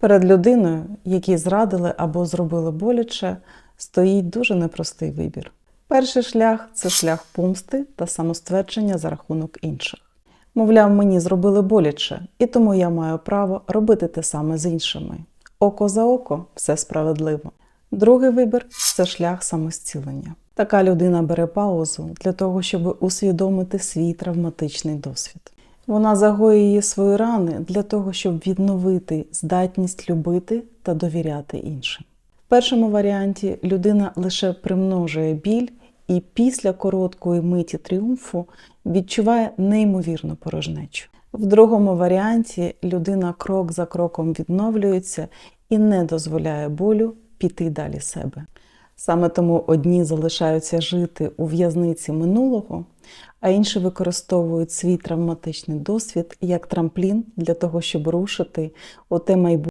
Перед людиною, якій зрадили або зробили боляче, стоїть дуже непростий вибір. Перший шлях це шлях помсти та самоствердження за рахунок інших. Мовляв, мені зробили боляче, і тому я маю право робити те саме з іншими. Око за око все справедливо. Другий вибір це шлях самозцілення. Така людина бере паузу для того, щоб усвідомити свій травматичний досвід. Вона загоює свої рани для того, щоб відновити здатність любити та довіряти іншим. В першому варіанті людина лише примножує біль і після короткої миті тріумфу відчуває неймовірну порожнечу. В другому варіанті людина крок за кроком відновлюється і не дозволяє болю піти далі себе. Саме тому одні залишаються жити у в'язниці минулого, а інші використовують свій травматичний досвід як трамплін для того, щоб рушити у те майбутнє.